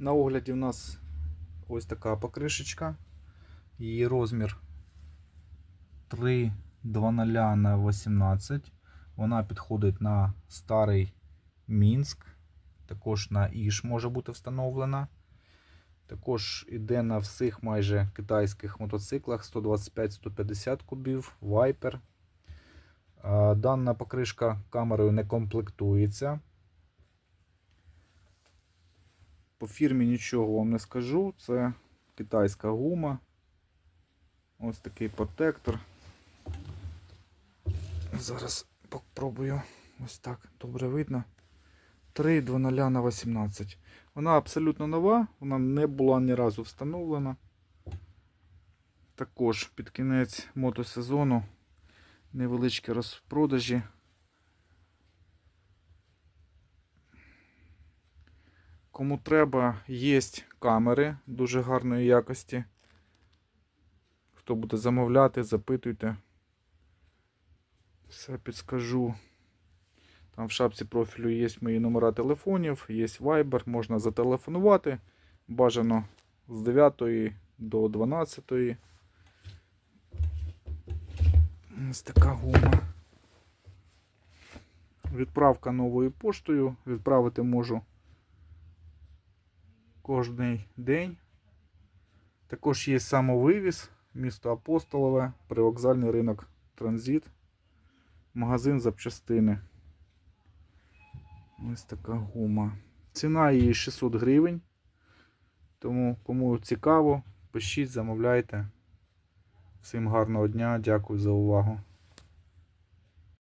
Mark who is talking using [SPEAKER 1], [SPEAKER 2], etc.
[SPEAKER 1] На огляді в нас ось така покришечка. Її розмір 3,20 на 18. Вона підходить на старий Мінськ. Також на Іш може бути встановлена. Також іде на всіх майже китайських мотоциклах 125-150 кубів, Viper. Дана покришка камерою не комплектується. По фірмі нічого вам не скажу. Це китайська гума. Ось такий протектор. Зараз попробую. Ось так добре видно. 3,20 на 18. Вона абсолютно нова, вона не була ні разу встановлена. Також під кінець мотосезону невеличкі розпродажі. Кому треба, є камери дуже гарної якості. Хто буде замовляти, запитуйте. Все підскажу. Там в шапці профілю є мої номера телефонів, є Viber, можна зателефонувати. Бажано з 9 до 12. Ось така гума. Відправка новою поштою. Відправити можу кожний день. Також є самовивіз, місто Апостолове, привокзальний ринок Транзит, магазин запчастини. Ось така гума. Ціна її 600 гривень. Тому кому цікаво, пишіть, замовляйте. Всім гарного дня, дякую за увагу.